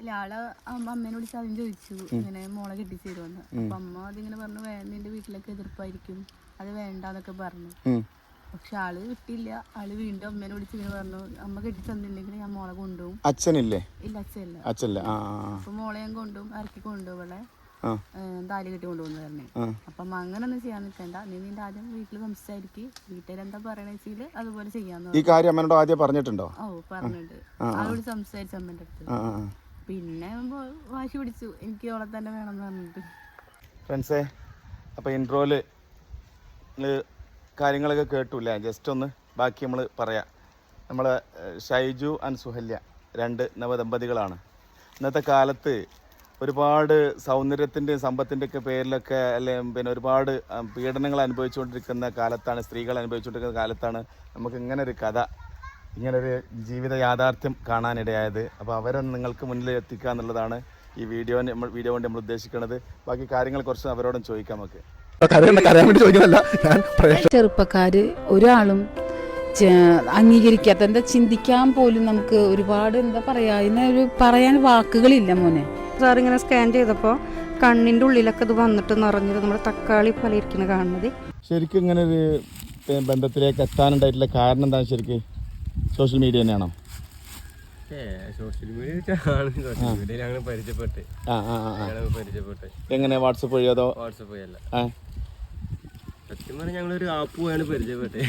അല്ല ആൾ അമ്മ- അമ്മേനെ വിളിച്ച് ആദ്യം ചോദിച്ചു ഇങ്ങനെ മോളെ കെട്ടിച്ചു തരുമെന്ന് അപ്പൊ അമ്മ അതിങ്ങനെ പറഞ്ഞു "വേ- നിന്റെ വീട്ടിലൊക്കെ എതിർപ്പായിരിക്കും. അത് വേണ്ടെന്നൊക്കെ പറഞ്ഞു. പക്ഷെ ആൾ വിട്ടില്ല. ആൾ വീണ്ടും അമ്മേനെ വിളിച്ച് ഇങ്ങനെ പറഞ്ഞു അമ്മ കെട്ടിച്ചെന്നില്ലെങ്കിൽ ഞാൻ മോളെ കൊണ്ടുപോകും. അച്ഛനില്ലേ? ഇല്ല അച്ഛല്ല അച്ഛല്ലേ അപ്പൊ മോളെ ഞാൻ കൊണ്ടുപോകും ഇറക്കി കൊണ്ടുപോകും അവളെ ആ. ഏഹ് താലി കെട്ടി കൊണ്ടുപോകുന്ന പറഞ്ഞു. അപ്പൊ അങ്ങനെ ഒന്നും ചെയ്യാൻ നിൽക്കണ്ട. നീ നിന്റെ ആദ്യം വീട്ടിൽ സംസാരിക്ക്. വീട്ടുകാരെന്താ പറയണ വെച്ചാൽ അതുപോലെ ചെയ്യാന്ന് ഈ കാര്യം അമ്മേനോട് ആദ്യം പറഞ്ഞിട്ടുണ്ടോ? ഓ പറഞ്ഞിട്ട് ആളോട് സംസാരിച്ച അമ്മന്റെ അടുത്ത്. പിന്നെ വാശി പിടിച്ചു. എനിക്ക് ഓളെ തന്നെ വേണം എന്ന് പറഞ്ഞിട്ട്. ഫ്രണ്ട്സേ അപ്പോൾ ഇൻട്രോയിൽ കാര്യങ്ങളൊക്കെ കേട്ടില്ല? ജസ്റ്റ് ഒന്ന് ബാക്കി നമ്മൾ പറയാം. നമ്മൾ ഷൈജു ആൻഡ് സുഹല്യ രണ്ട് നവദമ്പതികളാണ്. ഇന്നത്തെ കാലത്ത് ഒരുപാട് സൗന്ദര്യത്തിന്റെയും സമ്പത്തിന്റെയൊക്കെ പേരിലൊക്കെ അല്ലെ പിന്നെ ഒരുപാട് പീഡനങ്ങൾ അനുഭവിച്ചുകൊണ്ടിരിക്കുന്ന കാലത്താണ് സ്ത്രീകൾ അനുഭവിച്ചുകൊണ്ടിരിക്കുന്ന കാലത്താണ് നമുക്ക് ഇങ്ങനെ ഒരു കഥ ഇങ്ങനൊരു ജീവിത യാഥാർത്ഥ്യം കാണാനിടയായത്. അപ്പോൾ അവരെ നിങ്ങൾക്ക് മുന്നിൽ എത്തിക്കുക എന്നുള്ളതാണ് ഈ വീഡിയോ നമ്മൾ വീഡിയോ കൊണ്ട് നമ്മൾ ഉദ്ദേശിക്കുന്നത്. ബാക്കി കാര്യങ്ങൾ കുറച്ച് അവരോടും ചോദിക്കാം നമുക്ക്. ചെറുപ്പക്കാര് ഒരാളും അംഗീകരിക്കാത്ത എന്താ ചിന്തിക്കാൻ പോലും നമുക്ക് ഒരുപാട് എന്താ പറയാ ഒരു പറയാൻ വാക്കുകളില്ല മോനെ. സാർ ഇങ്ങനെ സ്കാൻ ചെയ്തപ്പോൾ കണ്ണിന്റെ ഉള്ളിലൊക്കെ ഇത് വന്നിട്ട് നിറഞ്ഞത് നമ്മുടെ തക്കാളി പോലെ ഇരിക്കുന്ന കാണുന്നത്. ശരിക്കും ഇങ്ങനെ ഒരു ബന്ധത്തിലേക്ക് എത്താനുണ്ടായിട്ടുള്ള കാരണം എന്താണ് ശരിക്കും? സോഷ്യൽ മീഡിയ തന്നെയാണോ? സോഷ്യൽ മീഡിയ പരിചയപ്പെട്ട്. എങ്ങനെ വാട്സപ്പ് വഴി അതോ? വാട്സപ്പ് വഴിയല്ല. സത്യം പറഞ്ഞാൽ ഞങ്ങളൊരു ആപ്പ് പോയാണ് പരിചയപ്പെട്ടെ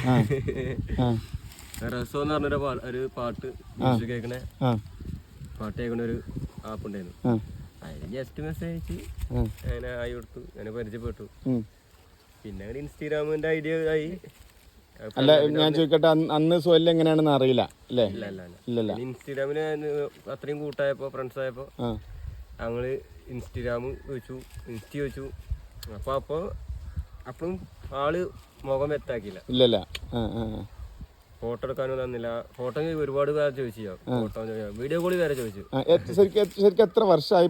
റസോ എന്ന് പറഞ്ഞൊരു ഒരു പാട്ട് മ്യൂസിക് കേൾക്കണ. പാട്ട് കേൾക്കണ ഒരു ആപ്പ് ഉണ്ടായിരുന്നു അതിന് ജസ്റ്റ് മെസ്സേജ് അയച്ച്. അങ്ങനെ ആയി കൊടുത്തു. അങ്ങനെ പരിചയപ്പെട്ടു. പിന്നെ അങ്ങനെ ഇൻസ്റ്റാഗ്രാമിന്റെ ഐഡിയ ആയി. അല്ല ഞാൻ ചോദിക്കട്ടെ അന്ന് അന്ന് എങ്ങനെയാണെന്ന് അറിയില്ല അല്ലേ? ഇല്ല അല്ല അല്ല ഇല്ലല്ല ഇൻസ്റ്റാഗ്രാമിൽ അത്രയും കൂട്ടായപ്പോ ഫ്രണ്ട്സ് ആയപ്പോ ഞങ്ങൾ ഇൻസ്റ്റഗ്രാം ചോദിച്ചു ഇൻസ്റ്റ ചോദിച്ചു അപ്പൊ അപ്പൊ അപ്പം ആൾ മുഖം വ്യക്താക്കിയില്ല ഇല്ലല്ല. ഫോട്ടോ എടുക്കാനും തന്നില്ല. ഫോട്ടോ ഒരുപാട് പേരെ ചോദിച്ചു ഫോട്ടോ വീഡിയോ കോളി വരെ ചോദിച്ചു. ശരിക്കും ശരിക്കും എത്ര വർഷമായി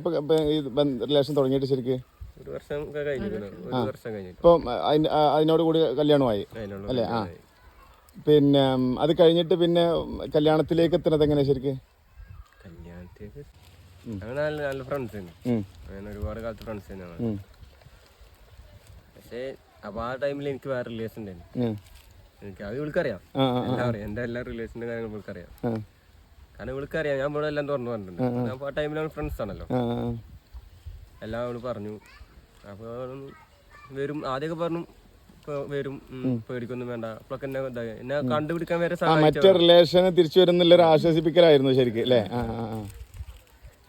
റിലേഷൻ തുടങ്ങിയിട്ട് ശരിക്ക്? ഒരു വർഷം ഒരു വർഷം. കഴിഞ്ഞു. ഇപ്പം അതിന് അതിനോട് കൂടി കല്യാണമായി. അല്ലേ? ആ. പിന്നെ അത് കഴിഞ്ഞിട്ട് പിന്നെ കല്യാണത്തിലേക്ക് എത്തുന്നത് എങ്ങനെ ശരിക്ക്? കല്യാണത്തിലേക്ക് ഞങ്ങൾ നല്ല നല്ല ഫ്രണ്ട്സ് അങ്ങനെ ഒരുപാട് കാലത്ത് ഫ്രണ്ട്സ് തന്നെയാണ്. ഉം, പക്ഷേ അപ്പൊ ആ ടൈമിൽ എനിക്ക് വേറെ റിലേഷൻ ഉണ്ടായിരുന്നു. എനിക്ക് അത് ഇവൾക്കറിയാം. എല്ലാം അറിയാം. എല്ലാ ഇവൾക്കറിയാം. കാരണം ഇവൾക്കറിയാം. ഞാൻ ഇവിടെ എല്ലാം തുറന്നു പറഞ്ഞിട്ടുണ്ട്. അപ്പൊ ആ ടൈമിലാണ് ഫ്രണ്ട്സ് ആണല്ലോ. എല്ലാം അവൾ പറഞ്ഞു. അപ്പോൾ വരും. ആദ്യമൊക്കെ പറഞ്ഞു വരും പേടിക്കൊന്നും വേണ്ട. എന്നെ ഇതായി. എന്നെ കണ്ടുപിടിക്കാൻ വരെ ആ മറ്റേ റിലേഷന് തിരിച്ചു വരുന്നില്ല ഒരു ആശ്വസിപ്പിക്കലായിരുന്നു ശരിക്കും അല്ലേ?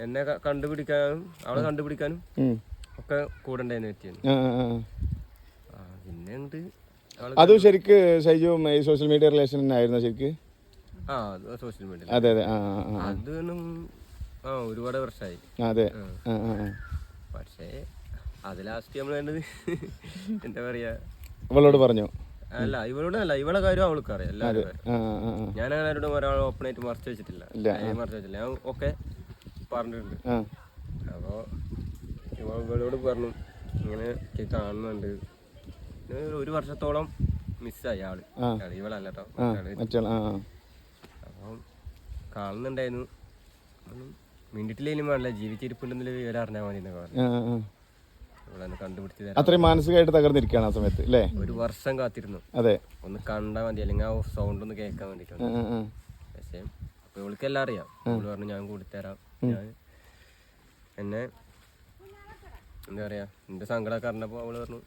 എന്നെ കണ്ടുപിടിക്കാനും അവളെ കണ്ടുപിടിക്കാനും ഒക്കെ കൂടെ ഉണ്ടായിരുന്നു പറ്റിയാണ് ആ, ആ, ആ. ആ, പിന്നെ അങ്ങോട്ട് അതും ശരിക്ക് ഷൈജു ഈ സോഷ്യൽ മീഡിയ റിലേഷൻ ആയിരുന്നു ശരിക്ക്? ആ സോഷ്യൽ മീഡിയ അതെ അതെ. ആ ഒരുപാട് വർഷമായി അതെ. പക്ഷേ അത് ലാസ്റ്റ് നമ്മൾ വേണ്ടത് എന്താ പറയാ? അവളോട് പറഞ്ഞു. അല്ല ഇവളോട് അല്ല ഇവളെ കാര്യം അവൾക്ക് അറിയാം എല്ലാവരും ഞാൻ അങ്ങനെ ആരോടും ഒരാൾ ഓപ്പൺ ആയിട്ട് മറച്ചു വെച്ചിട്ടില്ല. മറച്ചു വെച്ചില്ല ഞാൻ ഒക്കെ പറഞ്ഞിട്ടുണ്ട്. അപ്പോൾ ഇവളോട് പറഞ്ഞു ഇങ്ങനെ കാണുന്നുണ്ട്. ഒരു വർഷത്തോളം മിസ്സായി ആൾ. ഇവളല്ല കേട്ടോ അപ്പം കാണുന്നുണ്ടായിരുന്നു. മിണ്ടിട്ടില്ലേലും വേണ്ട ജീവിച്ചിരിപ്പുണ്ടെന്നുള്ള വിവരം അറിഞ്ഞാൽ മതി എന്നൊക്കെ പറഞ്ഞു കണ്ടുപിടിച്ച് തരാം. അത്രയും മാനസികമായിട്ട് തകർന്നിരിക്കുകയാണ് ആ സമയത്ത് അല്ലേ? ഒരു വർഷം കാത്തിരുന്നു. അതെ. ഒന്ന് കണ്ടാൽ മതി അല്ലെങ്കിൽ ആ സൗണ്ട് ഒന്ന് കേൾക്കാൻ വേണ്ടിട്ട്. പക്ഷേ അപ്പൊ ഇവൾക്ക് എല്ലാം അറിയാം. ഇവൾ പറഞ്ഞു ഞാൻ കൂടിത്തരാം. ഞാൻ എന്നെ എന്താ പറയാ എന്റെ സങ്കടമൊക്കെ അറിഞ്ഞപ്പോ അവൾ പറഞ്ഞു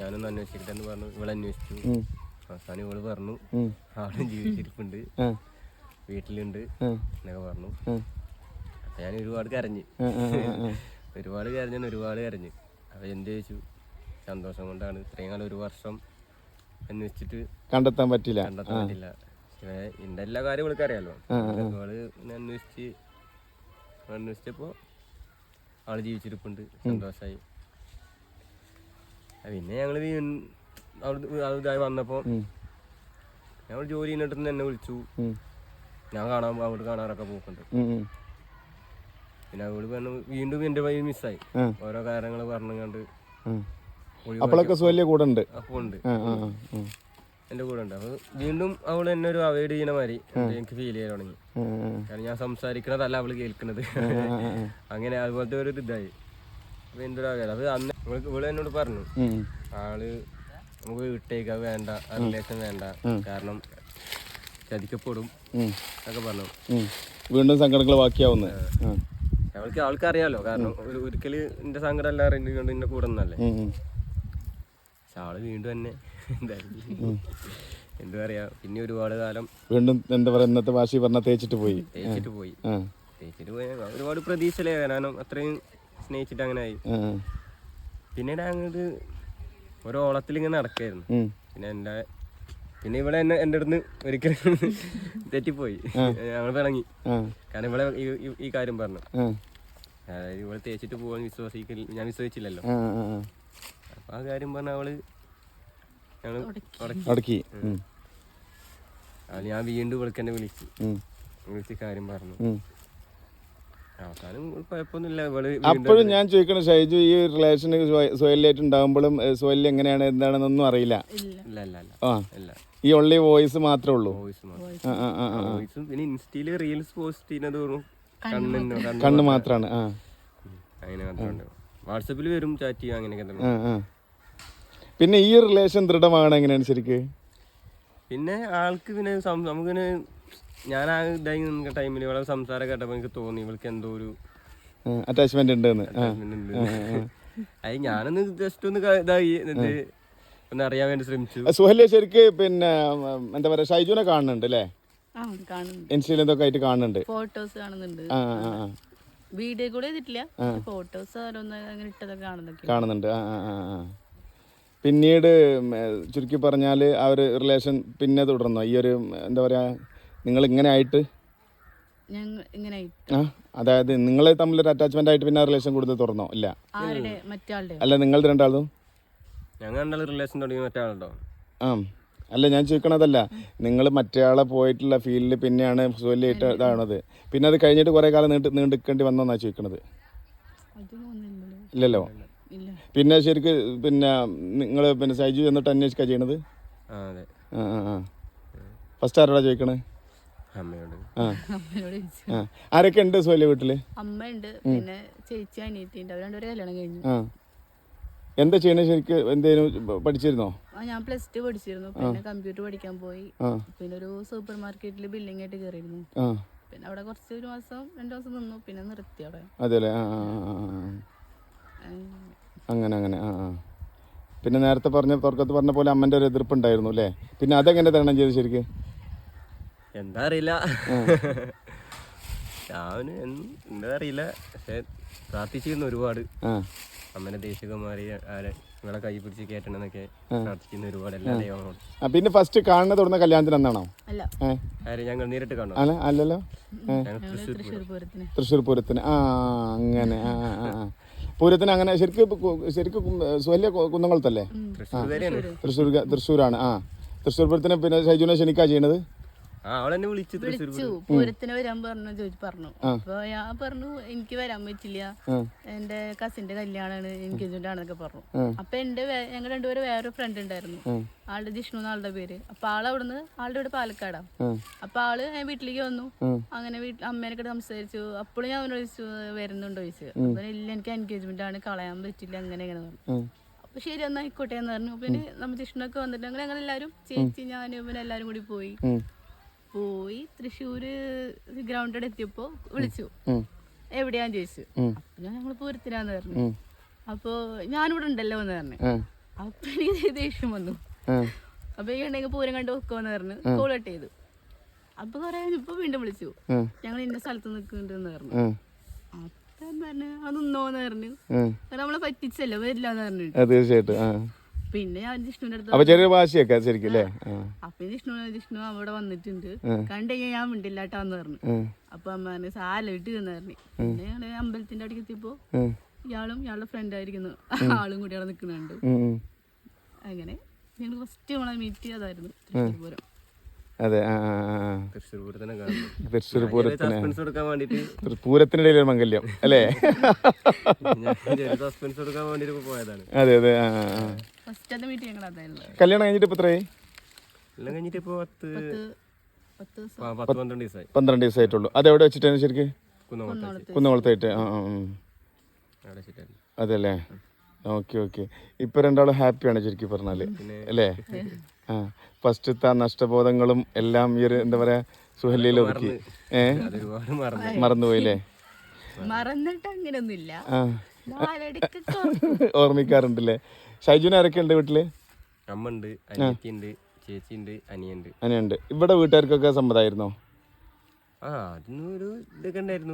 ഞാനൊന്ന് അന്വേഷിക്കട്ടെ എന്ന് പറഞ്ഞു ഇവളെ അന്വേഷിച്ചു. അവസാനം ഇവൾ പറഞ്ഞു. ആളും ജീവിച്ചിരിപ്പുണ്ട് വീട്ടിലുണ്ട് എന്നൊക്കെ പറഞ്ഞു. ഞാൻ ഒരുപാട് കരഞ്ഞ്. ഒരുപാട് കരഞ്ഞു ഒരുപാട് കരഞ്ഞ്. അപ്പൊ എന്ത് ചോദിച്ചു സന്തോഷം കൊണ്ടാണ് ഇത്രയും കാലം ഒരു വർഷം എന്ന് വെച്ചിട്ട് കണ്ടെത്താൻ പറ്റില്ല കണ്ടെത്താൻ പറ്റില്ല പക്ഷേ എന്റെ എല്ലാ കാര്യം ഇവൾക്ക് അറിയാലോ അവൾ അന്വേഷിച്ച് അന്വേഷിച്ചപ്പോ ആൾ ജീവിച്ചിരിപ്പുണ്ട്. സന്തോഷായി. ആ, പിന്നെ അത് ഇതായി വന്നപ്പോ ഉം. ഞങ്ങൾ ജോലി ചെയ്യുന്നിടത്ത് എന്നെ വിളിച്ചു. ഞാൻ കാണാൻ അവിടെ കാണാറൊക്കെ പോക്കുണ്ട്. പിന്നെ അവൾ പറഞ്ഞു വീണ്ടും എന്റെ വഴി മിസ്സായി. ഓരോ കാര്യങ്ങൾ പറഞ്ഞു കണ്ട് ആ. അപ്പോഴൊക്കെ സുവല്യ കൂടെ ഉണ്ട്. അപ്പൊ ഉണ്ട്. എന്റെ കൂടെ ഉണ്ട്. അപ്പൊ വീണ്ടും അവൾ എന്നെ ഒരു അവോയ്ഡ് ചെയ്യുന്ന മാതിരി എനിക്ക് ഫീൽ ചെയ്യാൻ തുടങ്ങി. കാരണം ഞാൻ സംസാരിക്കണതല്ല അവൾ കേൾക്കുന്നത് അങ്ങനെ അതുപോലത്തെ ഒരു ഇതായി. അപ്പൊ എന്തൊരു ആകാരം അത് അന്ന് ഇവൾ എന്നോട് പറഞ്ഞു ആൾ നമുക്ക് വിട്ടേക്ക വേണ്ട റിലേഷൻ വേണ്ട. കാരണം ചതിക്കപ്പെടും. എന്നൊക്കെ പറഞ്ഞു. വീണ്ടും സങ്കടങ്ങൾ ബാക്കിയാവുന്നു. ആ. അവൾക്ക് അവൾക്ക് അറിയാലോ കാരണം ഒരു ഒരിക്കൽ എന്റെ സങ്കടം എല്ലാം അറിഞ്ഞുകൊണ്ട് എന്റെ കൂടെ നിന്നല്ലേ. പക്ഷെ ആൾ വീണ്ടും തന്നെ എന്താ പറയാ പിന്നെ ഒരുപാട് കാലം വീണ്ടും എന്താ പറയാ ഇന്നത്തെ ഭാഷ പറഞ്ഞ തേച്ചിട്ട് പോയി. തേച്ചിട്ട് പോയി. തേച്ചിട്ട് പോയ. ഒരുപാട് പ്രതീക്ഷയിലേ കാരണം അത്രയും സ്നേഹിച്ചിട്ട് അങ്ങനെ ആയി. പിന്നെ ഞാൻ പിന്നീട് അങ്ങോട്ട് ഒരു ഓളത്തിൽ ഇങ്ങനെ നടക്കായിരുന്നു പിന്നെ എന്റെ പിന്നെ ഇവിടെ എന്നെ എന്റെ അടുത്ത് ഒരിക്കലും തെറ്റിപ്പോയി. ഞങ്ങൾ പിണങ്ങി കാരണം ഇവിടെ ഈ- കാര്യം പറഞ്ഞു. ഇവിടെ തേച്ചിട്ട് പോകാൻ വിശ്വസിക്കില്ല ഞാൻ വിശ്വസിച്ചില്ലല്ലോ. അപ്പൊ ആ കാര്യം പറഞ്ഞ അവൾ ഞങ്ങൾ അടക്കി അത് ഞാൻ വീണ്ടും ഇവൾക്ക് എന്നെ വിളിച്ചു. വിളിച്ച് കാര്യം പറഞ്ഞു. അപ്പോഴും ഞാൻ ചോദിക്കണം ഷൈജു ഈ റിലേഷൻ സോയിലായിട്ട് ഉണ്ടാകുമ്പോഴും സോയിൽ എങ്ങനെയാണ് എന്താണെന്നൊന്നും അറിയില്ല. ഇല്ല. ഇല്ല ഇല്ല ഇല്ല. ആ. ഇല്ല. ഈ ഒള്ളി വോയിസ് മാത്രമേ ഉള്ളൂ? വോയിസ് മാത്രം. ആ ആ ആ ആ. വോയിസും പിന്നെ ഇൻസ്റ്റയിൽ റീൽസ് പോസ്റ്റ് ചെയ്യുന്നത് വെറും കണ്ണിന് കണ്ണ് മാത്രമാണ് ആ. അങ്ങനെ മാത്രമുണ്ട് വാട്സപ്പിൽ വരും ചാറ്റ് ചെയ്യുക അങ്ങനെയൊക്കെ തന്നെ. ആ ആ. പിന്നെ ഈ റിലേഷൻ ദൃഢമാകണം എങ്ങനെയാണ് ശരിക്ക്? പിന്നെ ആൾക്ക് പിന്നെ സം- നമുക്കിങ്ങനെ ഞാൻ ആ ഇതായി നിന്ന ടൈമിൽ ഇവളെ സംസാരം കേട്ടപ്പോൾ എനിക്ക് തോന്നി ഇവൾക്ക് എന്തോ ഒരു അറ്റാച്ച്മെന്റ് ഉണ്ടെന്ന്. ആ attachment ഉണ്ട്. അത് ഞാനൊന്ന് ജസ്റ്റ് ഒന്ന് ക- ഇതായി എന്നിട്ട് ഒന്ന് അറിയാൻ വേണ്ടി ശ്രമിച്ചു. സുഹല്യ ശരിക്ക് പിന്നെ എന്താ പറയാ ഷൈജുനെ കാണുന്നുണ്ട് അല്ലേ? ഇൻസ്റ്റയിൽ എന്തൊക്കെ ആയിട്ട് കാണുന്നുണ്ട്? ഫോട്ടോസ് കാണുന്നുണ്ട്. വീഡിയോ കൂടെ ചെയ്തിട്ടില്ല. ഫോട്ടോസ് ഓരോന്ന് അങ്ങനെ ഇട്ടതൊക്കെ കാണുന്നൊക്കെ കാണുന്നുണ്ട്. ആ ആ ആ ആ. പിന്നീട് ചുരുക്കി പറഞ്ഞാൽ ആ ഒരു റിലേഷൻ പിന്നെ തുടർന്നോ? ഈ ഒരു എന്താ പറയാ നിങ്ങൾ ഇങ്ങനെ ആയിട്ട്. ആ അതായത് നിങ്ങൾ തമ്മിലൊരു അറ്റാച്ച്മെന്റ് ആയിട്ട് പിന്നെ റിലേഷൻ കൂടുതൽ തുറന്നോ ഇല്ല. അല്ല നിങ്ങൾ രണ്ടാളും? ഞങ്ങൾ രണ്ടാളും റിലേഷൻ തുടങ്ങി മറ്റാളുണ്ടോ ആ. അല്ല ഞാൻ ചോദിക്കണതല്ല. നിങ്ങൾ മറ്റേ പോയിട്ടുള്ള ഫീൽഡിൽ പിന്നെയാണ് സുവല്യായിട്ട് ഇതാണത് പിന്നെ അത് കഴിഞ്ഞിട്ട് കുറേ കാലം നീണ്ട് നീണ്ടിക്കേണ്ടി വന്നോന്നാ ചോദിക്കണത്. ഇല്ലല്ലോ? ഇല്ല പിന്നെ ശരിക്ക് പിന്നെ നിങ്ങൾ പിന്നെ സൈജു എന്നിട്ട് അന്വേഷിക്കുക ചെയ്യണത്? ആ അതെ. ആ ആ ആ. ഫസ്റ്റ് ആരോടാ ചോദിക്കണേ? അമ്മയോട്. ആ. അമ്മയോട് ചോദിച്ചു. ആ. ആരൊക്കെ ഉണ്ട് സോലി വീട്ടിൽ? അമ്മയുണ്ട്. പിന്നെ ചേച്ചി അനിയത്തി അവരണ്ട് അവർ രണ്ടുപേരും കല്യാണം കഴിഞ്ഞു. ആ. എന്താ ചെയ്യണേ ശരിക്ക്? എന്തേലും പഠിച്ചിരുന്നോ? ആ ഞാൻ പ്ലസ് ടു പഠിച്ചിരുന്നു. പിന്നെ കമ്പ്യൂട്ടർ പഠിക്കാൻ പോയി. പിന്നെ ഒരു സൂപ്പർ മാർക്കറ്റിൽ ബില്ലിംഗ് ആയിട്ട് കയറിയിരുന്നു പിന്നെ അവിടെ കുറച്ച് ഒരു മാസം രണ്ടു മാസം നിന്നു. പിന്നെ നിർത്തി അവിടെ. അതെല്ലേ. അങ്ങനെ. അങ്ങനെ. ആ പിന്നെ നേരത്തെ പറഞ്ഞ തുറക്കത്ത് പറഞ്ഞ പോലെ അമ്മന്റെ ഒരു എതിർപ്പുണ്ടായിരുന്നു അല്ലേ? പിന്നെ അതെങ്ങനെ തരണം ചെയ്തു ശരിക്ക്? എന്താ അറിയില്ല. ഞാൻ എന്താ അറിയില്ല. പക്ഷെ പ്രാർത്ഥിച്ചിരുന്നു ഒരുപാട്. ആ. അമ്മനെ ദേശികമാരി ആരെ നിങ്ങളെ കൈ പിടിച്ച് കേട്ടണെന്നൊക്കെ പ്രാർത്ഥിക്കുന്ന ഒരുപാട് എല്ലാ ദൈവങ്ങളോട്. പിന്നെ ഫസ്റ്റ് കാണുന്നത് തുടർന്ന കല്യാണത്തിന് അന്നാണോ? ഞങ്ങൾ നേരിട്ട് കാണും. അല്ല അല്ലല്ലോ? തൃശ്ശൂർ പൂരത്തിന്. ആ അങ്ങനെ ആ പൂരത്തിന് അങ്ങനെ ശരിക്കും ശരിക്കും സുവല്യ കുന്നംകുളത്തല്ലേ? തൃശ്ശൂർ തൃശ്ശൂരാണ്. ആ. തൃശ്ശൂർ പൂരത്തിന് പിന്നെ ഷൈജുനെ ക്ഷണിക്കാ ചെയ്യണത്? അവളെന്നെ വിളിച്ചു വിളിച്ചു. പൂരത്തിന് വരാൻ പറഞ്ഞു ചോദിച്ചു പറഞ്ഞു. അപ്പൊ ഞാൻ പറഞ്ഞു എനിക്ക് വരാൻ പറ്റില്ല. എന്റെ കസിന്റെ കല്യാണാണ് എൻഗേജ്മെന്റാണെന്നൊക്കെ പറഞ്ഞു. അപ്പൊ എന്റെ ഞങ്ങൾ രണ്ടുപേരും വേറൊരു ഫ്രണ്ട് ഉണ്ടായിരുന്നു. ആളുടെ ജിഷ്ണു ആളുടെ പേര്. അപ്പൊ ആൾ അവിടുന്ന് ആളുടെ ഇവിടെ പാലക്കാടാ. അപ്പൊ ആൾ ഞാൻ വീട്ടിലേക്ക് വന്നു. അങ്ങനെ വീട്ടിൽ അമ്മേനൊക്കെ സംസാരിച്ചു. അപ്പോഴും ഞാൻ അവനോട് ചോദിച്ചു വരുന്നുണ്ടോ? ചോദിച്ചു. അപ്പൊ ഇല്ല എനിക്ക് എൻഗേജ്മെന്റ് ആണ് കളയാൻ പറ്റില്ല അങ്ങനെ അങ്ങനെ പറഞ്ഞു. അപ്പൊ ശരി എന്നാ ആയിക്കോട്ടെ എന്ന് പറഞ്ഞു. പിന്നെ നമ്മൾ ജിഷ്ണൊക്കെ വന്നിട്ട് അങ്ങനെ ഞങ്ങൾ എല്ലാവരും ചേച്ചി ഞാനും പിന്നെ എല്ലാവരും കൂടി പോയി. പോയി തൃശ്ശൂര് ഗ്രൗണ്ടിൽ എത്തിയപ്പോ വിളിച്ചു. എവിടെയാന്ന് ചോദിച്ചു. അപ്പൊ ഞങ്ങൾ പൂരത്തിനാന്ന് പറഞ്ഞു. അപ്പൊ ഞാനിവിടെ ഉണ്ടല്ലോ എന്ന് പറഞ്ഞു. അപ്പൊ എനിക്ക് ദേഷ്യം വന്നു. അപ്പൊ ഈ ഉണ്ടെങ്കിൽ പൂരം കണ്ട് വെക്കുമെന്ന് പറഞ്ഞു. കോൾ കട്ട് ചെയ്തു. അപ്പൊ കൊറേ ഇപ്പൊ വീണ്ടും വിളിച്ചു. ഞങ്ങൾ ഇന്ന സ്ഥലത്ത് നിൽക്കുന്നുണ്ടെന്ന് പറഞ്ഞു. അപ്പൊ പറഞ്ഞു അത് നിന്നോന്ന് പറഞ്ഞു. നമ്മളെ പറ്റിച്ചല്ലോ വരില്ല എന്ന് പറഞ്ഞു തീർച്ചയായിട്ടും പിന്നെ ഞാൻ ജിഷ്ണുവിന്റെ അടുത്ത് അപ്പൊ ചെറിയ ഭാഷയൊക്കെ ശരിക്കും അല്ലേ? അപ്പൊ ജിഷ്ണു ജിഷ്ണു അവിടെ വന്നിട്ടുണ്ട്. കണ്ടു കഴിഞ്ഞാൽ ഞാൻ മിണ്ടില്ലാട്ടാന്ന് പറഞ്ഞു. ഉം. അപ്പൊ അമ്മ പറഞ്ഞു സാലയിട്ട് എന്ന് പറഞ്ഞു. പിന്നെ ഞങ്ങൾ അമ്പലത്തിന്റെ അടിക്ക് എത്തിയപ്പോ. ഇയാളും ഇയാളുടെ ഫ്രണ്ട് ആയിരിക്കുന്നു. ആളും കൂടി അവിടെ നിൽക്കുന്നുണ്ട്. അങ്ങനെ ഞങ്ങൾ ഫസ്റ്റ് നമ്മളെ മീറ്റ് അതായിരുന്നു തൃശ്ശൂർ പൂരം. അതെ. തൃശ്ശൂർ പൂരത്തിനെ പൂരത്തിനിടയിൽ ഒരു മംഗല്യം അല്ലേ? ഞാൻ സസ്പെൻസ് കൊടുക്കാൻ വേണ്ടിട്ട് പോയതാണ്. അതെ അതെ കല്യാണം കഴിഞ്ഞിട്ട് ഇപ്പൊ എത്രയായി? പന്ത്രണ്ട് ദിവസമായി. പന്ത്രണ്ട് ദിവസമായിട്ടുള്ളൂ. അതെവിടെ വെച്ചിട്ടാണ് ശരിക്ക്? കുന്നംകുളത്ത് കുന്നകുളത്തായിട്ട് ആ അതെല്ലേ? Okay okay. ഇപ്പൊ രണ്ടാളും ഹാപ്പിയാണ് ശരിക്കും പറഞ്ഞാൽ അല്ലേ? ഫസ്റ്റത്തെ നഷ്ടബോധങ്ങളും എല്ലാം ഈ ഒരു എന്താ പറയാ സുഹല്യയിൽ ഒതുക്കി. ഏ? മറന്നുപോയില്ലേ? മറന്നിട്ട് അങ്ങനെയൊന്നുമില്ല ഓർമ്മിക്കാറുണ്ടല്ലേ? ഷൈജുന് ആരൊക്കെ ഉണ്ട് വീട്ടിൽ? അമ്മ ഉണ്ട് അനിയത്തി ഉണ്ട് ചേച്ചി ഉണ്ട് അനിയുണ്ട് അങ്ങനെയുണ്ട് ഇവിടെ വീട്ടുകാർക്കൊക്കെ സമ്മതമായിരുന്നോ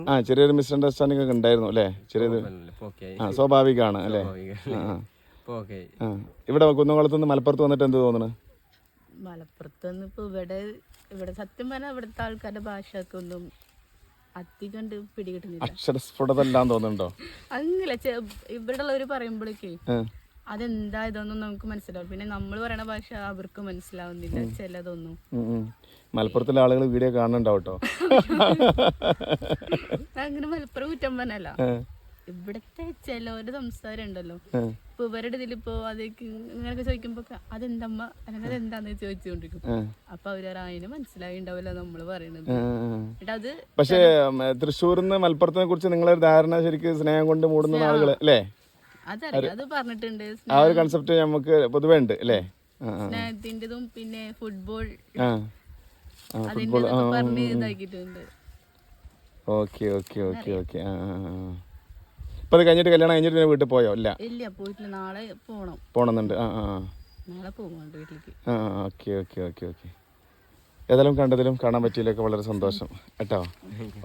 ആ ചെറിയൊരു മിസ് അണ്ടർസ്റ്റാൻഡിംഗ് ചെറിയൊരു ഒക്കെ ഉണ്ടായിരുന്നു അല്ലേ? ചെറിയത് ഇപ്പൊ ആ സ്വാഭാവികമാണ് അല്ലേ? ഇവിടെ കുന്നംകുളത്ത് നിന്ന് മലപ്പുറത്ത് വന്നിട്ട് എന്ത് തോന്നുന്നു മലപ്പുറത്ത് നിന്ന് ഇപ്പൊ ഇവിടെ ഇവിടെ സത്യം പറഞ്ഞാൽ ഇവിടുത്തെ ആൾക്കാരുടെ ഭാഷയൊക്കെ ഒന്നും അധികം പിടികിട്ടുന്നില്ല. തോന്നുന്നുണ്ടോ? അങ്ങനെ ഇവിടെ ഉള്ളവർ പറയുമ്പോഴേക്കേ. അതെന്താ ഇതൊന്നും നമുക്ക് മനസ്സിലാവും. പിന്നെ നമ്മൾ പറയണ ഭാഷ അവർക്ക് മനസ്സിലാവുന്നില്ല ചിലതൊന്നും. മലപ്പുറത്തിലെ ആളുകൾ വീഡിയോ കാണുന്നുണ്ടാവട്ടോ? അങ്ങനെ മലപ്പുറം കുറ്റം പറഞ്ഞല്ല. ഇവിടത്തെ ഇവിടുത്തെ ചിലവരുടെ സംസാരം ഉണ്ടല്ലോ ആ. ഇപ്പൊ ഇവരുടെ ഇതിലിപ്പോ അതേക്ക് ഇങ്ങനെയൊക്കെ ചോദിക്കുമ്പോ അതെന്തമ്മ? അല്ലെങ്കിൽ അതെന്താന്ന് ചോദിച്ചുകൊണ്ടിരിക്കും. അപ്പൊ അവർ അതിന് മനസ്സിലായി ഉണ്ടാവില്ല നമ്മൾ പറയണത്. എന്നിട്ട് അത് പക്ഷേ തൃശ്ശൂരിൽ നിന്ന് മലപ്പുറത്തിനെ കുറിച്ച് നിങ്ങളൊരു ധാരണ ശരിക്കും സ്നേഹം കൊണ്ട് മൂടുന്ന ആളുകൾ അല്ലേ? അതറിയാം അത് പറഞ്ഞിട്ടുണ്ട്. ആ ഒരു കൺസെപ്റ്റ് നമുക്ക് പൊതുവേ ഉണ്ട് അല്ലേ? സ്നേഹത്തിന്റെതും പിന്നെ ഫുട്ബോൾ അതിന്റെ പറഞ്ഞ് ഇതാക്കിയിട്ടുണ്ട്. Okay okay okay okay. ആ ആ. ഇപ്പൊ അത് കഴിഞ്ഞിട്ട് കല്യാണം കഴിഞ്ഞിട്ട് പിന്നെ വീട്ടിൽ പോയോ? ഇല്ല. ഇല്ല പോയിട്ടില്ല. നാളെ പോണം. പോണമെന്നുണ്ട് ആ ആ ആ. നാളെ പോകുന്നുണ്ട് വീട്ടിലേക്ക്. ആ ഓക്കെ ഓക്കെ ഓക്കെ ഓക്കെ. ഏതായാലും കണ്ടതിലും കാണാൻ പറ്റിയതിലൊക്കെ വളരെ സന്തോഷം. കേട്ടോ?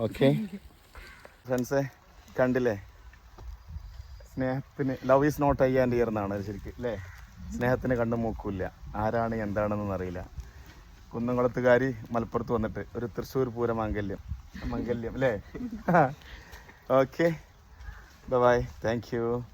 ഓക്കെ. ഫ്രണ്ട്സേ കണ്ടില്ലേ? സ്നേഹത്തിന് love is not eye and ear എന്നാണ് ശരിക്കും അല്ലേ സ്നേഹത്തിന് കണ്ണു മൂക്കൂല്ല ആരാണ് എന്താണെന്നൊന്നും അറിയില്ല. കുന്നംകുളത്തുകാരി മലപ്പുറത്ത് വന്നിട്ട് ഒരു തൃശ്ശൂർ പൂരം മാംഗല്യം. മംഗല്യം അല്ലേ okay. Bye bye. Thank you.